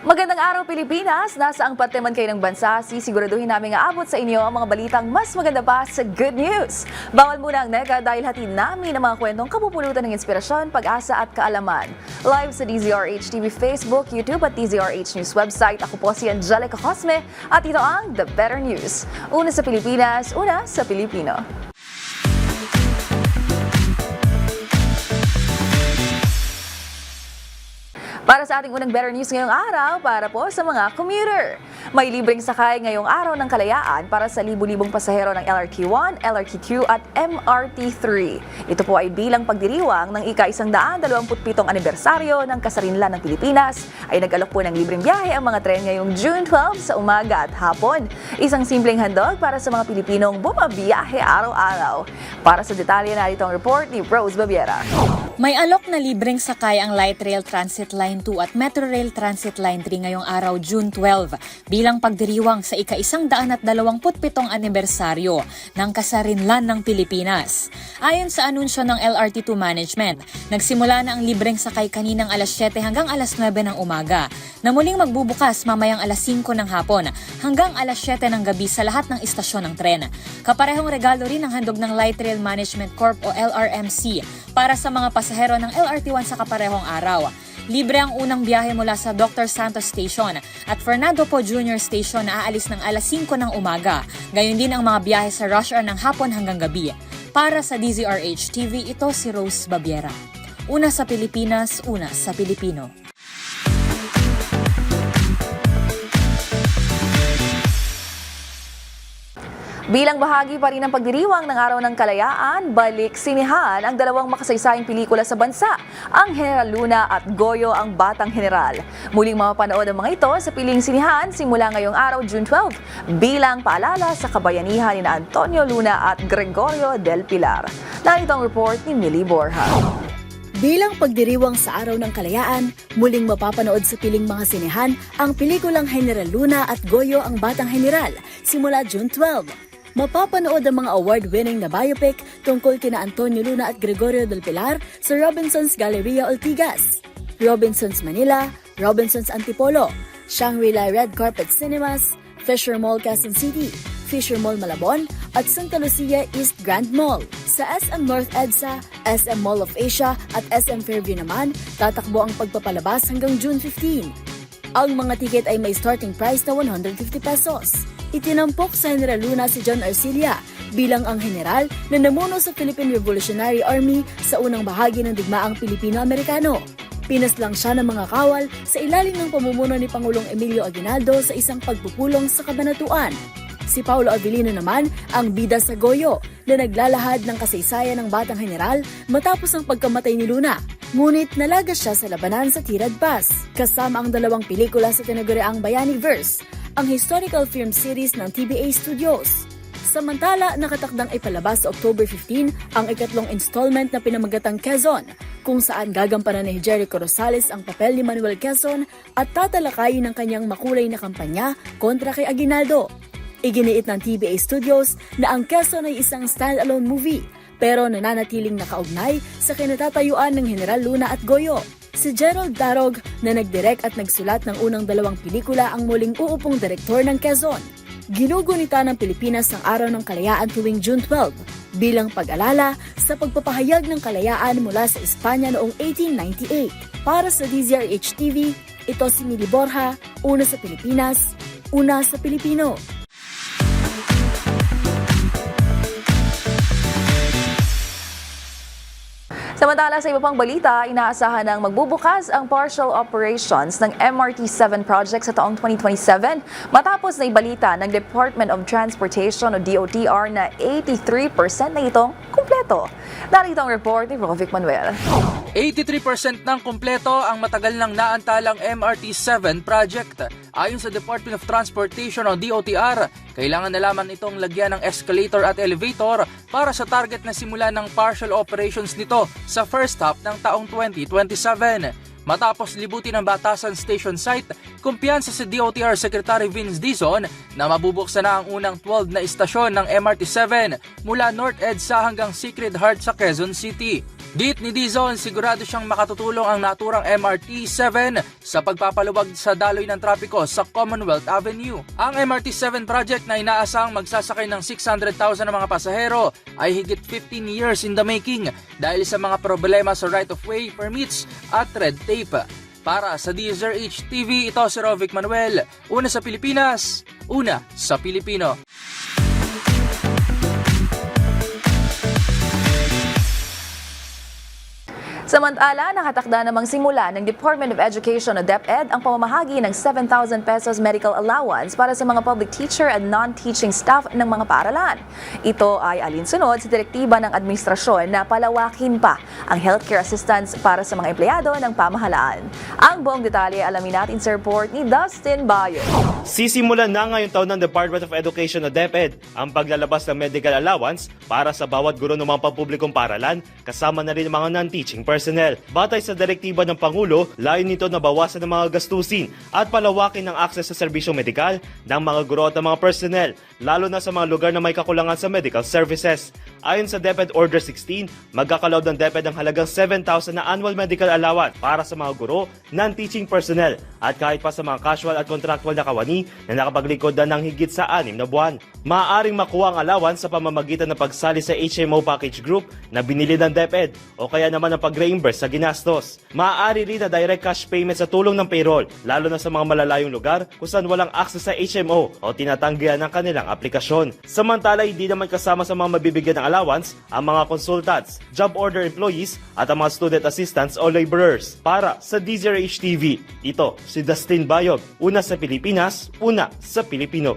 Magandang araw Pilipinas! Nasa ang parte man kayo ng bansa, sisiguraduhin namin aabot sa inyo ang mga balitang mas maganda pa sa good news. Bawal muna ang nega dahil hatid namin ang mga kwentong kapupulutan ng inspirasyon, pag-asa at kaalaman. Live sa DZRH TV Facebook, YouTube at DZRH News website. Ako po si Angelica Cosme at ito ang The Better News. Una sa Pilipinas, una sa Pilipino. Para sa ating unang better news ngayong araw, para po sa mga commuter. May libreng sakay ngayong araw ng kalayaan para sa libu-libong pasahero ng LRT1, LRT2 at MRT3. Ito po ay bilang pagdiriwang ng ika-127 anibersaryo ng kasarinlan ng Pilipinas ay nag-alok po ng libreng biyahe ang mga tren ngayong June 12 sa umaga at hapon. Isang simpleng handog para sa mga Pilipinong bumabiyahe araw-araw. Para sa detalye na itong report ni Rose Babiera. May alok na libreng sakay ang Light Rail Transit Line 2 at Metro Rail Transit Line 3 ngayong araw June 12 bilang pagdiriwang sa ika-127 anibersaryo ng kasarinlan ng Pilipinas. Ayon sa anunsyo ng LRT2 Management, nagsimula na ang libreng sakay kaninang alas 7 hanggang alas 9 ng umaga na muling magbubukas mamayang alas 5 ng hapon hanggang alas 7 ng gabi sa lahat ng istasyon ng tren. Kaparehong regalo rin ang handog ng Light Rail Management Corp o LRMC para sa mga pasahero ng LRT1 sa kaparehong araw. Libre ang unang biyahe mula sa Dr. Santos Station at Fernando Po Jr. Station na aalis ng alas 5 ng umaga. Gayon din ang mga biyahe sa rush hour ng hapon hanggang gabi. Para sa DZRH TV, ito si Rose Babiera. Una sa Pilipinas, una sa Pilipino. Bilang bahagi pa rin ng pagdiriwang ng Araw ng Kalayaan, balik sinihan ang dalawang makasaysayang pelikula sa bansa, ang General Luna at Goyo ang Batang General. Muling mapapanood ang mga ito sa piling sinihan simula ngayong araw, June 12, bilang paalala sa kabayanihan ni Antonio Luna at Gregorio del Pilar. Narito ang report ni Millie Borja. Bilang pagdiriwang sa Araw ng Kalayaan, muling mapapanood sa piling mga sinehan ang pelikulang General Luna at Goyo ang Batang General simula June 12. Mapapanood ang mga award-winning na biopic tungkol kina Antonio Luna at Gregorio del Pilar sa Robinson's Galleria Ortigas, Robinson's Manila, Robinson's Antipolo, Shangri-La Red Carpet Cinemas, Fisher Mall Quezon City, Fisher Mall Malabon at Santa Lucia East Grand Mall. Sa SM North EDSA, SM Mall of Asia at SM Fairview naman, tatakbo ang pagpapalabas hanggang June 15. Ang mga tiket ay may starting price na 150 pesos. Itinampok sa General Luna si John Arcilia bilang ang general na namuno sa Philippine Revolutionary Army sa unang bahagi ng digmaang Pilipino-Amerikano. Pinaslang siya ng mga kawal sa ilalim ng pamumuno ni Pangulong Emilio Aguinaldo sa isang pagpupulong sa kabanatuan. Si Paulo Avellino naman ang bida sa Goyo na naglalahad ng kasaysayan ng batang general matapos ang pagkamatay ni Luna. Ngunit nalaga siya sa labanan sa Tirad Pass, kasama ang dalawang pelikula sa tinaguriang Bayani Verse, ang historical film series ng TBA Studios. Samantala, nakatakdang ipalabas sa October 15 ang ikatlong installment na pinamagatang Quezon, kung saan gagampanan ni Jericho Rosales ang papel ni Manuel Quezon at tatalakayin ng kanyang makulay na kampanya kontra kay Aguinaldo. Iginiit ng TBA Studios na ang Quezon ay isang standalone movie pero nananatiling nakaugnay sa kinatatayuan ng General Luna at Goyo. Si Gerald Darog na nagdirek at nagsulat ng unang dalawang pelikula ang muling uupong direktor ng Quezon. Ginugunita ng Pilipinas ang Araw ng Kalayaan tuwing June 12 bilang pag-alala sa pagpapahayag ng kalayaan mula sa Espanya noong 1898. Para sa DZRH TV, ito si Mili Borja, una sa Pilipinas, una sa Pilipino. Samantala sa iba pang balita, inaasahan ng magbubukas ang partial operations ng MRT-7 project sa taong 2027 matapos na ibalita ng Department of Transportation o DOTR na 83% na itong kumpleto. Narito ang report ni Rovic Manuel. 83% ng kumpleto ang matagal nang naantalang MRT-7 project. Ayon sa Department of Transportation o DOTR, kailangan na lamang itong lagyan ng escalator at elevator para sa target na simula ng partial operations nito sa first half ng taong 2027. Matapos libutin ang Batasan Station site, kumpiyansa si DOTR Secretary Vince Dizon na mabubuksan na ang unang 12 na istasyon ng MRT-7 mula North EDSA hanggang Secret Heart sa Quezon City. Git ni Dizon, sigurado siyang makatutulong ang naturang MRT-7 sa pagpapaluwag sa daloy ng trapiko sa Commonwealth Avenue. Ang MRT-7 project na inaasang magsasakay ng 600,000 na mga pasahero ay higit 15 years in the making dahil sa mga problema sa right-of-way permits at red tape. Para sa DZRH TV, ito si Rovic Manuel. Una sa Pilipinas, una sa Pilipino. Samantala, nakatakda namang simula ng Department of Education o DepEd ang pamamahagi ng 7,000 pesos medical allowance para sa mga public teacher at non-teaching staff ng mga paaralan. Ito ay alinsunod sa direktiba ng administrasyon na palawakin pa ang healthcare assistance para sa mga empleyado ng pamahalaan. Ang buong detalye alamin natin sa report ni Dustin Bayo. Sisimulan na ngayong taon ng Department of Education o DepEd ang paglalabas ng medical allowance para sa bawat guro ng mga pampublikong paralan kasama na rin mga non-teaching personnel. Batay sa direktiba ng Pangulo, layo nito na bawasan ng mga gastusin at palawakin ng akses sa serbisyong medikal ng mga guro at mga personnel, lalo na sa mga lugar na may kakulangan sa medical services. Ayon sa DepEd Order 16, magkakalob ng DepEd ang halagang 7,000 na annual medical allowance para sa mga guro, non-teaching personnel at kahit pa sa mga casual at contractual na kawani na nakapaglikod na ng higit sa anim na buwan. Maaaring makuha ang allowance sa pamamagitan ng pagsali sa HMO package group na binili ng DepEd o kaya naman ang pag-reimburse sa ginastos. Maaari rin na direct cash payment sa tulong ng payroll, lalo na sa mga malalayong lugar kung saan walang access sa HMO o tinatanggihan ng kanilang aplikasyon. Samantala, hindi naman kasama sa mga mabibigyan ng allowance ang mga consultants, job order employees at ang mga student assistants o laborers. Para sa DZRH TV, ito si Dustin Bayog, una sa Pilipinas, una sa Pilipino.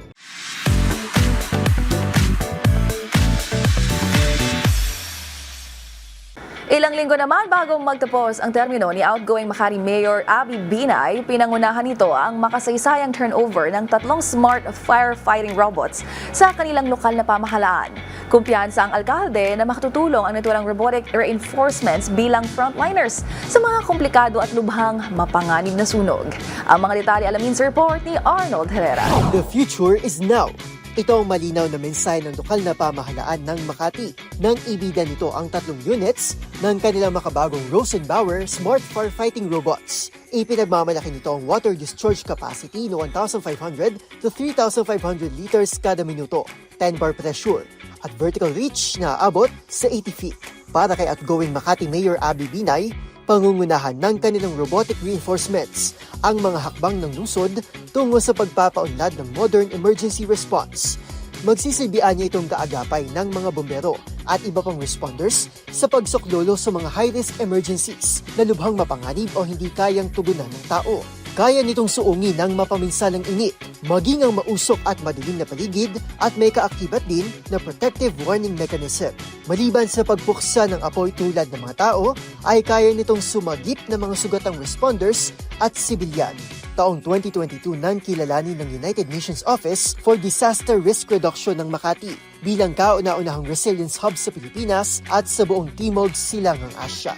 Ilang linggo naman bago magtapos ang termino ni outgoing Makati Mayor Abby Binay, pinangunahan nito ang makasaysayang turnover ng tatlong smart firefighting robots sa kanilang lokal na pamahalaan. Kumpiyansa ang alkalde na makatutulong ang naturang robotic reinforcements bilang frontliners sa mga komplikado at lubhang mapanganib na sunog. Ang mga detalye alamin sa report ni Arnold Herrera. The future is now. Ito ang malinaw na mensahe ng lokal na pamahalaan ng Makati. Nang ibida nito ang tatlong units ng kanilang makabagong Rosenbauer Smart Firefighting Robots. Ipinagmamalaki nito ang water discharge capacity na 1,500 to 3,500 liters kada minuto, 10 bar pressure, at vertical reach na abot sa 80 feet. Para kay outgoing Makati Mayor Abby Binay, pangungunahan ng kanilang robotic reinforcements ang mga hakbang ng lungsod tungo sa pagpapaunlad ng modern emergency response. Magsisilbihan niya itong kaagapay ng mga bombero at iba pang responders sa pagsuklolo sa mga high-risk emergencies na lubhang mapanganib o hindi kayang tugunan ng tao. Kaya nitong suungin ng mapaminsalang init, maging ang mausok at madilim na paligid at may kaakibat din na protective warning mechanism. Maliban sa pagpuksa ng apoy tulad ng mga tao, ay kaya nitong sumagip ng mga sugatang responders at sibilyan. Taong 2022 nang kilalanin ng United Nations Office for Disaster Risk Reduction ng Makati bilang kauna-unahang resilience hub sa Pilipinas at sa buong Timog Silangang Asya.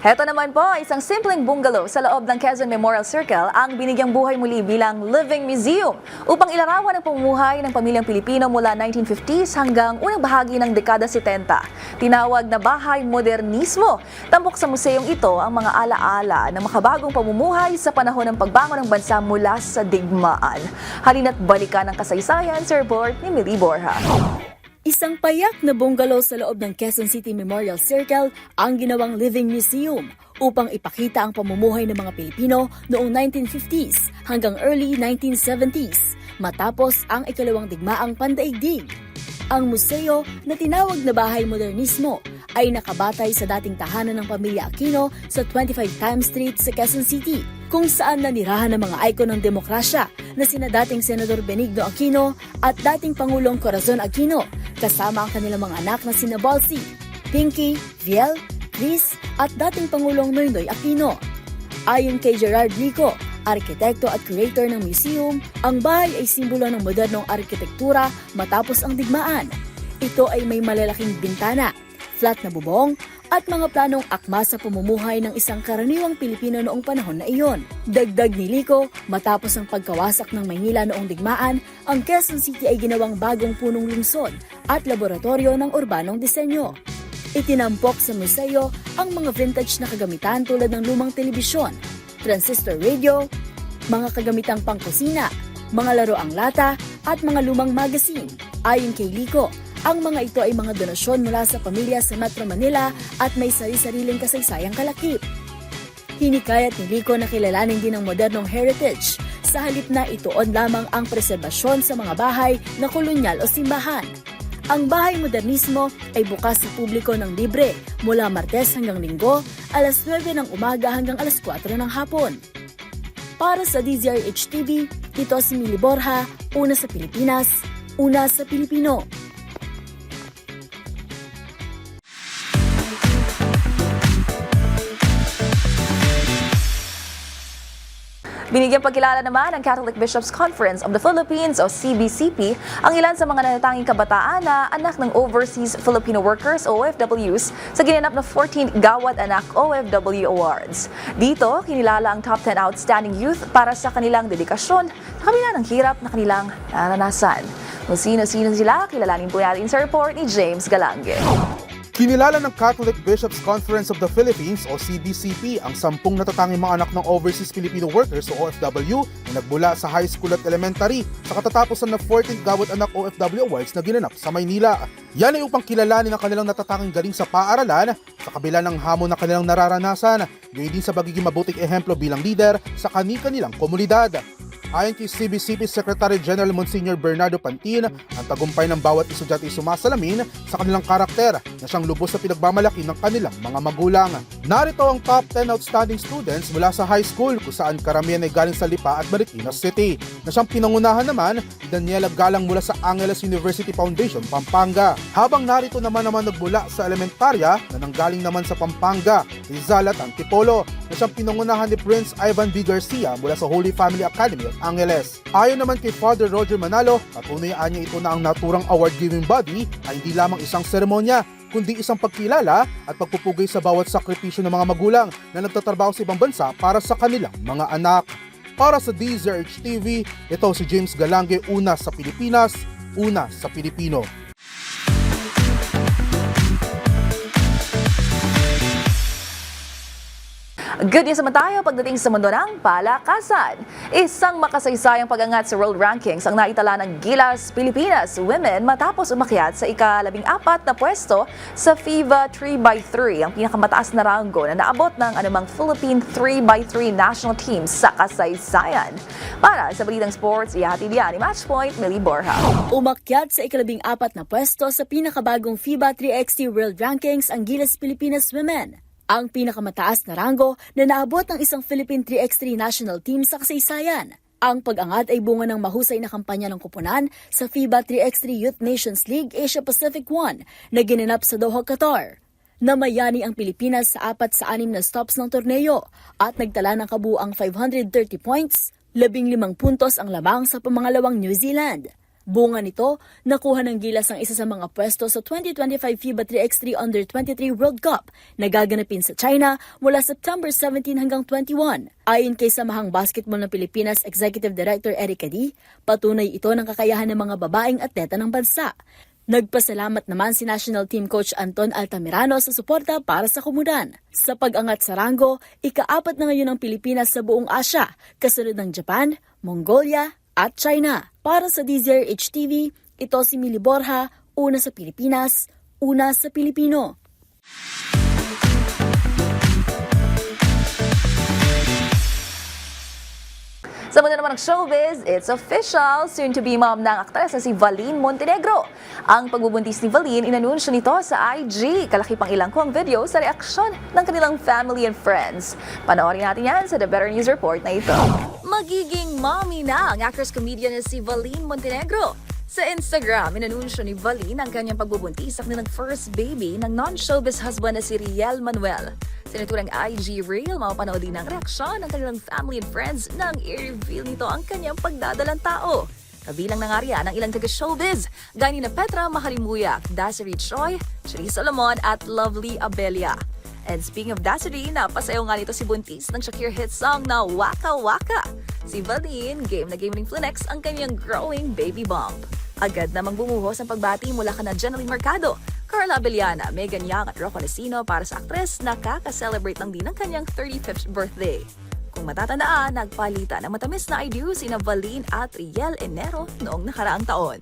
Heto naman po, isang simpleng bungalow sa loob ng Quezon Memorial Circle ang binigyang buhay muli bilang living museum upang ilarawan ang pamumuhay ng pamilyang Pilipino mula 1950s hanggang unang bahagi ng dekada 70. Tinawag na bahay modernismo. Tampok sa museong ito ang mga alaala ng makabagong pamumuhay sa panahon ng pagbangon ng bansa mula sa digmaan. Halina't balikan ang kasaysayan sa report ni Millie Borja. Isang payak na bungalow sa loob ng Quezon City Memorial Circle ang ginawang Living Museum upang ipakita ang pamumuhay ng mga Pilipino noong 1950s hanggang early 1970s matapos ang ikalawang digmaang pandaigdig. Ang museo na tinawag na Bahay Modernismo ay nakabatay sa dating tahanan ng pamilya Aquino sa 25 Times Street sa Quezon City kung saan nanirahan ng mga icon ng demokrasya na sina dating Senador Benigno Aquino at dating Pangulong Corazon Aquino kasama ang kanilang mga anak na sina Balsi, Pinky, Viel, Chris at dating Pangulong Noynoy Aquino. Ayon kay Gerard Rico, arkitekto at curator ng museum, ang bahay ay simbolo ng modernong arkitektura matapos ang digmaan. Ito ay may malalaking bintana, flat na bubong, at mga planong akma sa pamumuhay ng isang karaniwang Pilipino noong panahon na iyon. Dagdag ni Lico, matapos ang pagkawasak ng Maynila noong digmaan, ang Quezon City ay ginawang bagong punong lungsod at laboratorio ng urbanong disenyo. Itinampok sa museo ang mga vintage na kagamitan tulad ng lumang telebisyon, transistor radio, mga kagamitang pangkusina, mga laroang lata, at mga lumang magazine. Ayon kay Lico, ang mga ito ay mga donasyon mula sa pamilya sa Metro Manila at may sari-sariling kasaysayang kalakip. Hinikayat ni Lico na kilalanin din ang modernong heritage sa halip na ituon lamang ang preserbasyon sa mga bahay na kolonyal o simbahan. Ang Bahay Modernismo ay bukas sa publiko ng libre mula Martes hanggang Linggo, alas 9 ng umaga hanggang alas 4 ng hapon. Para sa DZRH TV, ito si Mili Borja, una sa Pilipinas, una sa Pilipino. Binigyang pagkilala naman ng Catholic Bishops Conference of the Philippines o CBCP ang ilan sa mga natatanging kabataan na anak ng Overseas Filipino Workers o OFWs sa ginanap na 14th Gawad Anak OFW Awards. Dito, kinilala ang top 10 outstanding youth para sa kanilang dedikasyon sa kabila ng hirap na kanilang naranasan. Kung sino-sino sila, kilalanin po natin sa report ni James Galange. Kinilala ng Catholic Bishops Conference of the Philippines o CBCP ang sampung natatanging mga anak ng Overseas Filipino Workers o OFW na nagmula sa high school at elementary sa katatapusan na 14th Gawad Anak OFW Awards na ginanap sa Maynila. Yan ay upang kilalanin ang kanilang natatanging galing sa paaralan sa kabila ng hamon na kanilang nararanasan, gayon din sa pagiging mabuting ehemplo bilang leader sa kani-kanilang komunidad. Ayon kay CBCP Secretary General Monsignor Bernardo Pantin, ang tagumpay ng bawat estudyante ay sumasalamin sa kanilang karakter na siyang lubos sa pinagmamalaki ng kanilang mga magulang. Narito ang top 10 outstanding students mula sa high school kung saan karamihan ay galing sa Lipa at Marikina City na siyang pinangunahan naman ni Daniela Galang mula sa Angeles University Foundation, Pampanga. Habang narito naman naman nagmula sa elementarya na nanggaling naman sa Pampanga, Rizal at Antipolo na siyang pinangunahan ni Prince Ivan V. Garcia mula sa Holy Family Academy of Angeles. Ayon naman kay Father Roger Manalo, patunayaan niya ito na ang naturang award-giving body ay hindi lamang isang seremonya, kundi isang pagkilala at pagpupugay sa bawat sakripisyo ng mga magulang na nagtatrabaho sa ibang bansa para sa kanilang mga anak. Para sa DZRH TV, ito si James Galange, una sa Pilipinas, una sa Pilipino. Good news naman tayo pagdating sa mundo ng palakasan. Isang makasaysayang pag-angat sa world rankings ang naitala ng Gilas Pilipinas Women matapos umakyat sa ikalabing apat na pwesto sa FIBA 3x3, ang pinakamataas na ranggo na naabot ng anumang Philippine 3x3 national team sa kasaysayan. Para sa Balitang Sports, ihatid yan ni Matchpoint Millie Borja. Umakyat sa ikalabing apat na pwesto sa pinakabagong FIBA 3x3 World Rankings ang Gilas Pilipinas Women. Ang pinakamataas na ranggo na naabot ng isang Philippine 3x3 national team sa kasaysayan. Ang pag-angat ay bunga ng mahusay na kampanya ng kupunan sa FIBA 3x3 Youth Nations League Asia Pacific 1 na ginanap sa Doha, Qatar. Namayani ang Pilipinas sa apat sa anim na stops ng torneo at nagtala ng kabuang 530 points, labing limang puntos ang lamang sa pamangalawang New Zealand. Bunga nito, nakuha ng Gilas ang isa sa mga pwesto sa 2025 FIBA 3x3 Under-23 World Cup na gaganapin sa China mula September 17 hanggang 21. Ayon kay Samahang Basketball ng Pilipinas Executive Director Eric Adi, patunay ito ng kakayahan ng mga babaeng atleta ng bansa. Nagpasalamat naman si National Team Coach Anton Altamirano sa suporta para sa komunidad. Sa pag-angat sa ranggo, ikaapat na ngayon ang Pilipinas sa buong Asya, kasunod ng Japan, Mongolia, at China. Para sa DZRH TV, ito si Mili Borja, Una sa Pilipinas, una sa Pilipino. Sa mundo naman ng showbiz, it's official. Soon to be mom ng aktres na si Valine Montenegro. Ang pagbubuntis ni Valine, inanunsyo nito sa IG. Kalaki pang ilang ko ang video sa reaksyon ng kanilang family and friends. Panoorin natin yan sa The Better News Report na ito. Magiging mommy na ang actress-comedian na si Valine Montenegro. Sa Instagram, inanunsyo ni Valine ang kanyang pagbubuntis sa kanilang first baby ng non-showbiz husband na si Riel Manuel. Sa IG reel, mapapanood din ang reaksyon ng kanilang family and friends nang i-reveal nito ang kanyang pagdadalang tao. Kabilang na nga riyan ang ilang taga-showbiz, gaya ni na Petra Mahalimuyak, Dasiri Choi, Cherie Solomon at Lovely Abelia. And speaking of Dasiri, napasayaw nga nito si Buntis ng Shakir hit song na Waka Waka. Si Valine, game na game ring flex ang kanyang growing baby bump. Agad namang bumuhos ang pagbati mula kana Jeneline Mercado, Carla Abellana, Megan Young at Rocco Nesino para sa aktres na kaka-celebrate lang din ng kanyang 35th birthday. Kung matatandaan, nagpalitan ng matamis na I do sina Valine at Riel Enero noong nakaraang taon.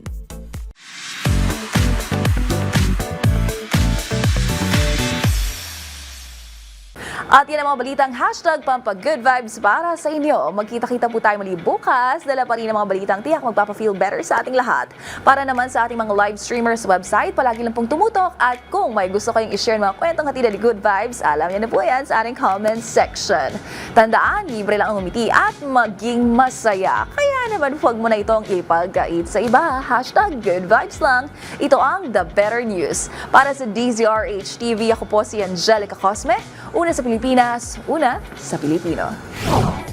At yan ang mga balitang hashtag Pampag-Good Vibes para sa inyo. Magkita-kita po tayo muli bukas. Dala pa rin ang mga balitang tiyak magpapa-feel better sa ating lahat. Para naman sa ating mga live streamers website, palagi lang pong tumutok. At kung may gusto kayong i-share mga kwentong hatid Good Vibes, alam niyo na po yan sa ating comment section. Tandaan, libre lang ang umiti at maging masaya. Kaya naman huwag mo na itong ipagkait sa iba. Hashtag Good Vibes lang. Ito ang The Better News. Para sa DZRH TV, ako po si Angelica Cosme. Una sa Pilipinas, una sa Pilipino.